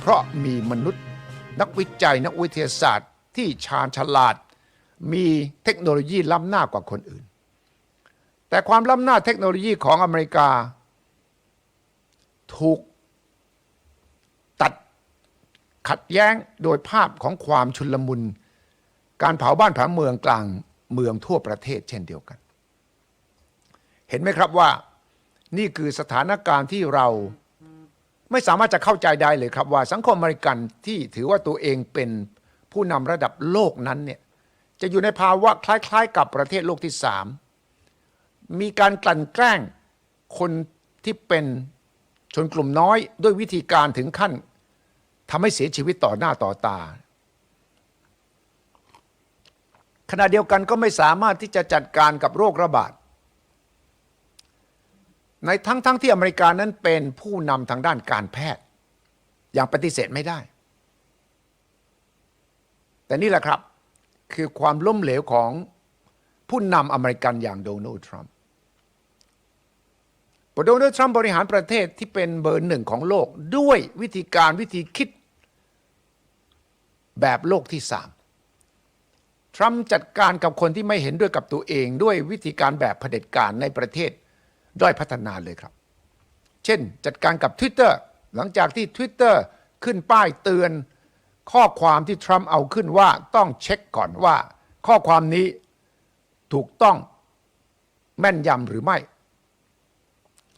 เพราะมีมนุษย์ นักวิจัยนักวิทยาศาสตร์ ที่ชาญฉลาด มีเทคโนโลยีล้ำหน้ากว่าคนอื่น แต่ความล้ำหน้าเทคโนโลยีของอเมริกา ถูกตัดขัดแย้งโดยภาพของความชุลมุน การเผาบ้านเผาเมืองกลางเมืองทั่วประเทศเช่นเดียวกัน เห็นไหมครับว่านี่คือสถานการณ์ที่เรา ไม่สามารถจะเข้าใจได้เลยครับว่าสังคมอเมริกันที่ถือว่าตัวเองเป็นผู้นำระดับโลกนั้นเนี่ยจะอยู่ในภาวะคล้าย ๆ กับประเทศโลกที่สามมีการกลั่นแกล้งคนที่เป็นชนกลุ่มน้อย ด้วยวิธีการถึงขั้นทำให้เสียชีวิตต่อหน้าต่อตา ขณะเดียวกันก็ไม่สามารถที่จะจัดการกับโรคระบาด ในทั้งๆทที่อเมริกานั้นเป็นผู้นำทางด้านการแพทย์ อย่างปฏิเสธไม่ได้ แต่นี่แหละครับคือความล้มเหลวของผู้นำอเมริกันอย่างโดนัลด์ทรัมป์โดนัลด์ทรัมป์บริหารประเทศที่เป็นเบอร์หนึ่งของโลกด้วยวิธีการวิธีคิดแบบโลกที่สามทรัมป์จัดการกับคนที่ไม่เห็นด้วยกับตัวเอง ด้วยวิธีการแบบเผด็จการในประเทศ ด้อยพัฒนาเลยครับ เช่น จัดการกับ Twitter หลังจากที่ Twitter ขึ้นป้ายเตือนข้อความที่ทรัมป์เอาขึ้นว่าต้องเช็คก่อนว่า ข้อความนี้ถูกต้องแม่นยำหรือไม่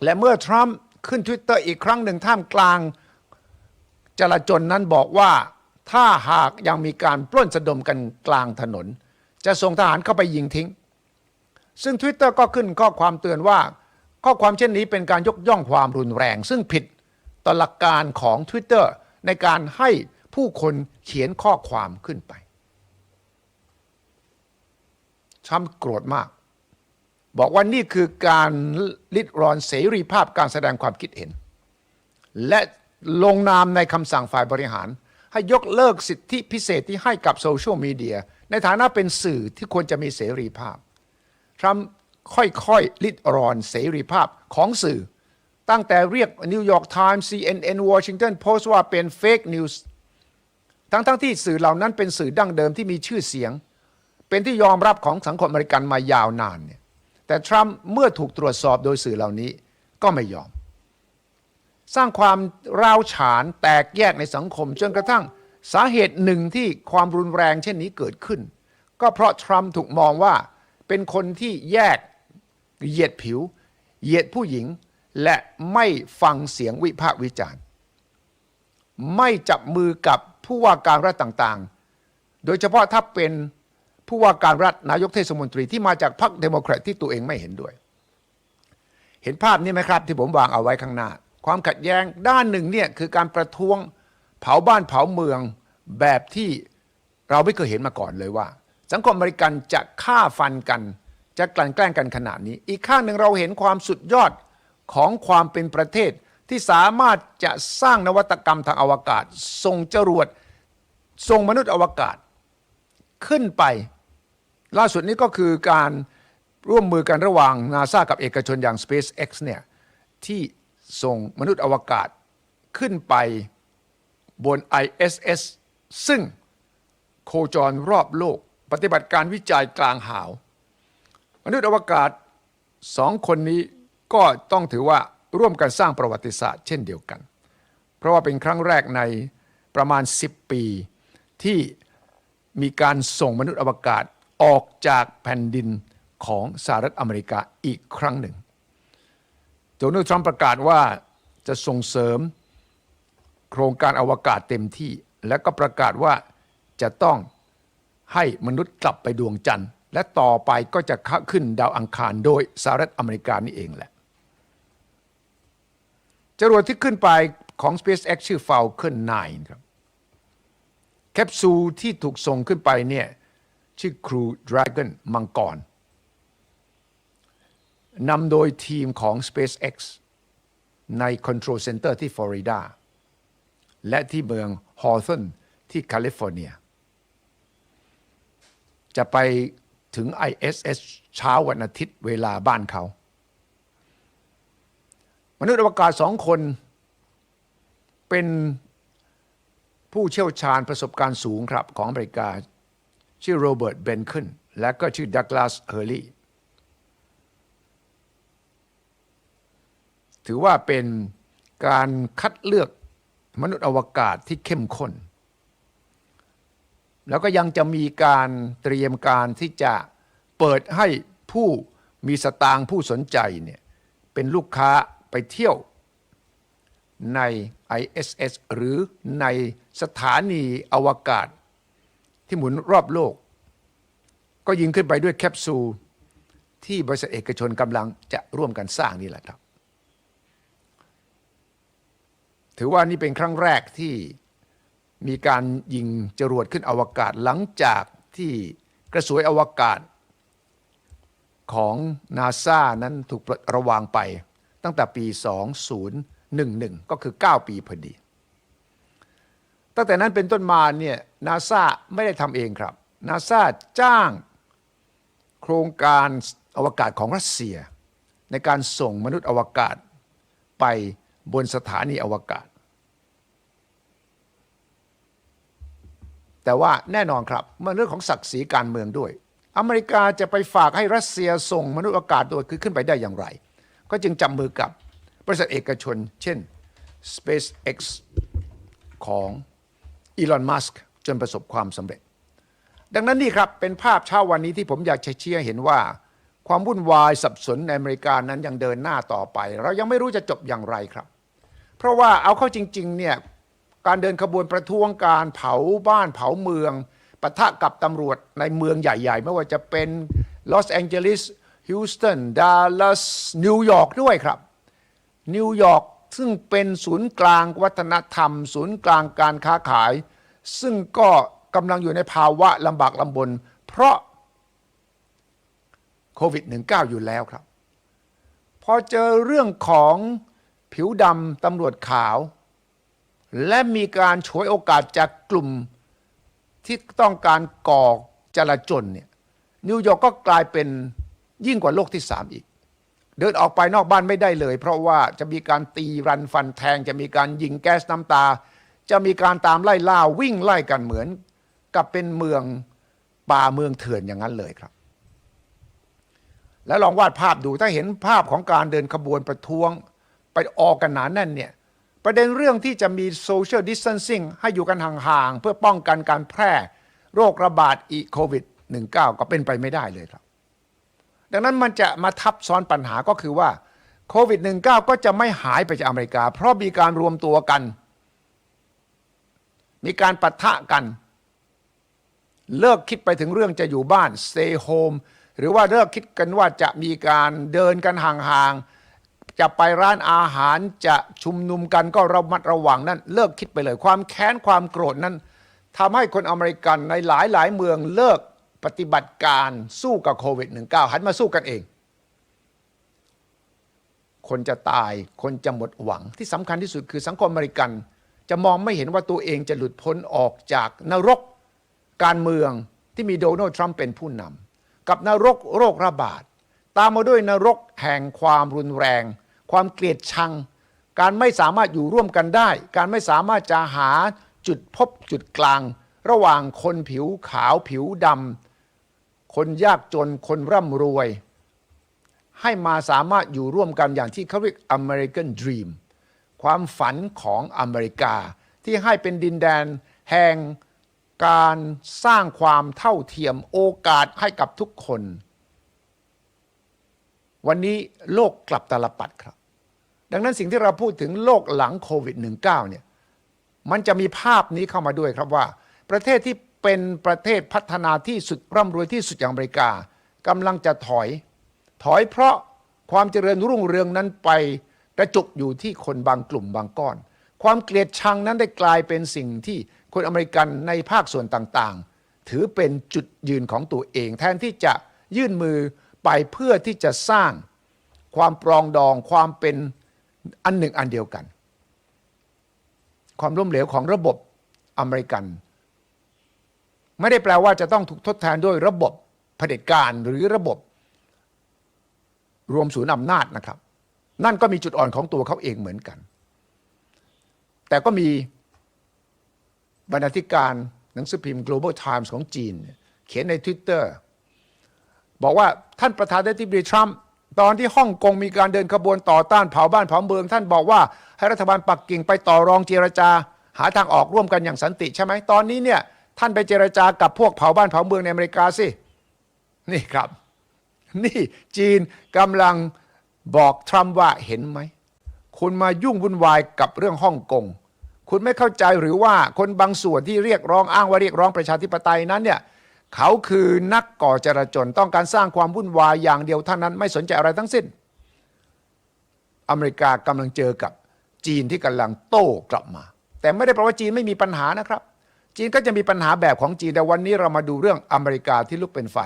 และเมื่อทรัมป์ขึ้น Twitter อีกครั้งหนึ่งท่ามกลาง จลาจลนั้นบอกว่าถ้าหากยังมีการปล้นสะดมกันกลางถนน จะส่งทหารเข้าไปยิงทิ้ง ซึ่ง Twitter ก็ขึ้นข้อความเตือนว่า ข้อความเช่นนี้เป็นการยกย่องความรุนแรง ซึ่งผิดต่อหลักการของ Twitter ในการให้ผู้คนเขียนข้อความขึ้นไปทรัมป์โกรธมาก บอกว่านี่คือการลิดรอนเสรีภาพการแสดงความคิดเห็น และลงนามในคำสั่งฝ่ายบริหาร ให้ยกเลิกสิทธิพิเศษที่ให้กับโซเชียลมีเดียในฐานะเป็นสื่อที่ควรจะมีเสรีภาพทรัมป์ ค่อยๆลิดรอนเสรีภาพของสื่อ ตั้งแต่เรียกนิวยอร์กไทมส์ CNN Washington Post ว่าเป็นเฟกนิวส์ทั้งๆทที่สื่อเหล่านั้นเป็นสื่อดั้งเดิมที่มีชื่อเสียง เป็นที่ยอมรับของสังคมอเมริกันมายาวนานเนี่ยแต่ทรัมป์เมื่อถูกตรวจสอบโดยสื่อเหล่านี้ก็ไม่ยอม สร้างความร้าวฉานแตกแยกในสังคมจนกระทั่งสาเหตุหนึ่งที่ความรุนแรงเช่นนี้เกิดขึ้น ก็เพราะทรัมป์ถูกมองว่าเป็นคนที่แยก เหยียดผิว เหยียดผู้หญิง และไม่ฟังเสียงวิพากษ์วิจารณ์ ไม่จับมือกับผู้ว่าการรัฐต่างๆ โดยเฉพาะถ้าเป็นผู้ว่าการรัฐนายกเทศมนตรีที่มาจากพรรคเดโมแครตที่ตัวเองไม่เห็นด้วย เห็นภาพนี้ไหมครับ ที่ผมวางเอาไว้ข้างหน้า ความขัดแย้งด้านหนึ่งเนี่ยคือการประท้วงเผาบ้านเผาเมืองแบบที่เราไม่เคยเห็นมาก่อนเลยว่า สังคมอเมริกันจะฆ่าฟันกัน จะกลั่นแกล้งกันขนาดนี้ อีกข้างหนึ่งเราเห็นความสุดยอดของความเป็นประเทศที่สามารถจะสร้างนวัตกรรมทางอวกาศส่งจรวดส่งมนุษย์อวกาศขึ้นไป ล่าสุดนี้ก็คือการร่วมมือกันระหว่างนาซากับเอกชนอย่าง SpaceX เนี่ยที่ส่งมนุษย์อวกาศขึ้นไปบน ISS ซึ่งโคจรรอบโลก ปฏิบัติการวิจัยกลางหาว มนุษย์อวกาศสองคนนี้ก็ต้องถือว่าร่วมกันสร้างประวัติศาสตร์เช่นเดียวกัน เพราะว่าเป็นครั้งแรกในประมาณ 10 ปี ที่มีการส่งมนุษย์อวกาศออกจากแผ่นดินของสหรัฐอเมริกาอีกครั้งหนึ่งโดนัลด์ทรัมป์ประกาศว่าจะส่งเสริมโครงการอวกาศเต็มที่ และก็ประกาศว่าจะต้องให้มนุษย์กลับไปดวงจันทร์ และต่อไปก็จะขึ้นดาวอังคารโดยสหรัฐอเมริกานี่เองแหละ จรวดที่ขึ้นไปของ SpaceX ชื่อ Falcon 9 ครับ แคปซูลที่ถูกส่งขึ้นไปเนี่ยชื่อ Crew Dragon มังกรนำโดยทีมของ SpaceX ใน Control Center ที่ฟลอริดา และที่เมืองฮอ w ์ o นที่แคลิฟอร์เนีย จะไป ถึง ISS เช้าวันอาทิตย์เวลาบ้านเขา มนุษย์อวกาศสองคน เป็นผู้เชี่ยวชาญประสบการณ์สูงครับของอเมริกา ชื่อโรเบิร์ตเบนคินและก็ชื่อดักลาสเฮอร์ลีถือว่าเป็นการคัดเลือกมนุษย์อวกาศที่เข้มข้น แล้วก็ยังจะมีการเตรียมการที่จะเปิดให้ผู้มีสตางค์ผู้สนใจเนี่ยเป็นลูกค้าไปเที่ยวใน ISS หรือในสถานีอวกาศ ที่หมุนรอบโลก ก็ยิงขึ้นไปด้วยแคปซูล ที่บริษัทเอกชนกำลังจะร่วมกันสร้างนี่แหละครับ ถือว่านี่เป็นครั้งแรกที่ มีการยิงจรวดขึ้นอวกาศหลังจากที่กระสวยอวกาศของนาซานั้นถูกระวางไปตั้งแต่ปี 2011 ก็คือ 9 ปีพอดี ตั้งแต่นั้นเป็นต้นมาเนี่ยนาซาไม่ได้ทำเองครับนาซาจ้างโครงการอวกาศของรัสเซีย ในการส่งมนุษย์อวกาศไปบนสถานีอวกาศ แต่ว่าแน่นอนครับมันเรื่องของศักดิ์ศรีการเมืองด้วย อเมริกาจะไปฝากให้รัสเซียส่งมนุษย์อวกาศโดยคือขึ้นไปได้อย่างไร ก็จึงจับมือกับบริษัทเอกชน เช่น SpaceX ของอีลอนมัสก์จนประสบความสำเร็จ ดังนั้นนี่ครับเป็นภาพเช้าวันนี้ที่ผมอยากเชี้เห็นว่า ความวุ่นวายสับสนในอเมริกานั้นยังเดินหน้าต่อไป เรายังไม่รู้จะจบอย่างไรครับ เพราะว่าเอาเข้าจริงๆเนี่ย การเดินขบวนประท้วงการเผาบ้านเผาเมืองปะทะกับตำรวจในเมืองใหญ่ๆ ไม่ว่าจะเป็นลอสแองเจลิสฮิวสตันดัลลัสนิวยอร์กด้วยครับ นิวยอร์กซึ่งเป็นศูนย์กลางวัฒนธรรม ศูนย์กลางการค้าขาย ซึ่งก็กำลังอยู่ในภาวะลำบากลำบน เพราะโควิด -19 อยู่แล้วครับ พอเจอเรื่องของผิวดำตำรวจขาว และมีการฉวยโอกาสจากกลุ่มที่ต้องการก่อจลาจลเนี่ยนิวยอร์กก็กลายเป็นยิ่งกว่าโลกที่สามอีก เดินออกไปนอกบ้านไม่ได้เลย เพราะว่าจะมีการตีรันฟันแทง จะมีการยิงแก๊สน้ำตา จะมีการตามไล่ล่าวิ่งไล่กันเหมือน กับเป็นเมืองป่าเมืองเถื่อนอย่างนั้นเลยครับ แล้วลองวาดภาพดูถ้าเห็นภาพของการเดินขบวนประท้วงไปออกกันหนาแน่นเนี่ย ประเด็นเรื่องที่จะมีโซเชียลดิส a ทนซิ่งให้อยู่กันห่างๆ เพื่อป้องกันการแพร่โรคระบาดอีโควิด -19 ก็เป็นไปไม่ได้เลยครับ ดังนั้นมันจะมาทับซ้อนปัญหาก็คือว่าโควิด -19 ก็จะไม่หายไปจากอเมริกา เพราะมีการรวมตัวกัน มีการปะทะกัน เลิกคิดไปถึงเรื่องจะอยู่บ้าน stay home หรือว่าเลิกคิดกันว่าจะมีการเดินกันห่างๆ จะไปร้านอาหารจะชุมนุมกันก็ระมัดระวังนั่นเลิกคิดไปเลย ความแค้นความโกรธนั้นทำให้คนอเมริกันในหลายหลายเมืองเลิกปฏิบัติการสู้กับโควิด -19 หันมาสู้กันเอง คนจะตายคนจะหมดหวังที่สำคัญที่สุดคือสังคมอเมริกัน จะมองไม่เห็นว่าตัวเองจะหลุดพ้นออกจากนรกการเมืองที่มีโดนัลด์ทรัมป์เป็นผู้นำกับนรกโรคระบาด ตามมาด้วยนรกแห่งความรุนแรง ความเกลียดชัง การไม่สามารถอยู่ร่วมกันได้ การไม่สามารถจะหาจุดพบจุดกลาง ระหว่างคนผิวขาวผิวดำคนยากจนคนร่ำรวย ให้มาสามารถอยู่ร่วมกันอย่างที่เขาเรียก American Dream ความฝันของอเมริกา ที่ให้เป็นดินแดนแห่งการสร้างความเท่าเทียมโอกาสให้กับทุกคน วันนี้โลกกลับตาลปัดครับ ดังนั้นสิ่งที่เราพูดถึงโลกหลังโควิด -19 เนี่ยมันจะมีภาพนี้เข้ามาด้วยครับว่า ประเทศที่เป็นประเทศพัฒนาที่สุดร่ำรวยที่สุดอย่างอเมริกากำลังจะถอย ถอยเพราะความเจริญรุ่งเรืองนั้นไปกระจุกอยู่ที่คนบางกลุ่มบางก้อน ความเกลียดชังนั้นได้กลายเป็นสิ่งที่คนอเมริกันในภาคส่วนต่างๆ ถือเป็นจุดยืนของตัวเอง แทนที่จะยื่นมือไปเพื่อที่จะสร้างความปรองดองความเป็น อันหนึ่งอันเดียวกัน ความล้มเหลวของระบบอเมริกัน ไม่ได้แปลว่าจะต้องถูกทดแทนด้วยระบบเผด็จการหรือระบบ รวมศูนย์อำนาจนะครับ นั่นก็มีจุดอ่อนของตัวเขาเองเหมือนกัน แต่ก็มีบรรณาธิการหนังสือพิมพ์ Global Times ของจีนเนี่ยเขียนใน Twitter บอกว่าท่านประธานาธิบดีทรัมป์ ตอนที่ฮ่องกงมีการเดินขบวนต่อต้านเผาบ้านเผาเมือง ท่านบอกว่าให้รัฐบาลปักกิ่งไปต่อรองเจรจา หาทางออกร่วมกันอย่างสันติใช่ไหมตอนนี้เนี่ยท่านไปเจรจากับพวกเผาบ้านเผาเมืองในอเมริกาสินี่ครับ นี่จีนกำลังบอกทรัมป์ว่าเห็นไหม คุณมายุ่งวุ่นวายกับเรื่องฮ่องกงคุณไม่เข้าใจหรือว่าคนบางส่วนที่เรียกร้องอ้างว่าเรียกร้องประชาธิปไตยนั้นเนี่ย เขาคือนักก่อจราจนต้องการสร้างความวุ่นวายอย่างเดียวเท่านั้นไม่สนใจอะไรทั้งสิ้น อเมริกากำลังเจอกับจีนที่กำลังโต้กลับมา แต่ไม่ได้แปลว่าจีนไม่มีปัญหานะครับ จีนก็จะมีปัญหาแบบของจีนแต่วันนี้เรามาดูเรื่องอเมริกาที่ลุกเป็นไฟ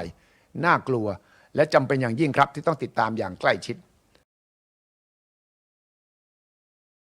น่ากลัว และจำเป็นอย่างยิ่งครับที่ต้องติดตามอย่างใกล้ชิด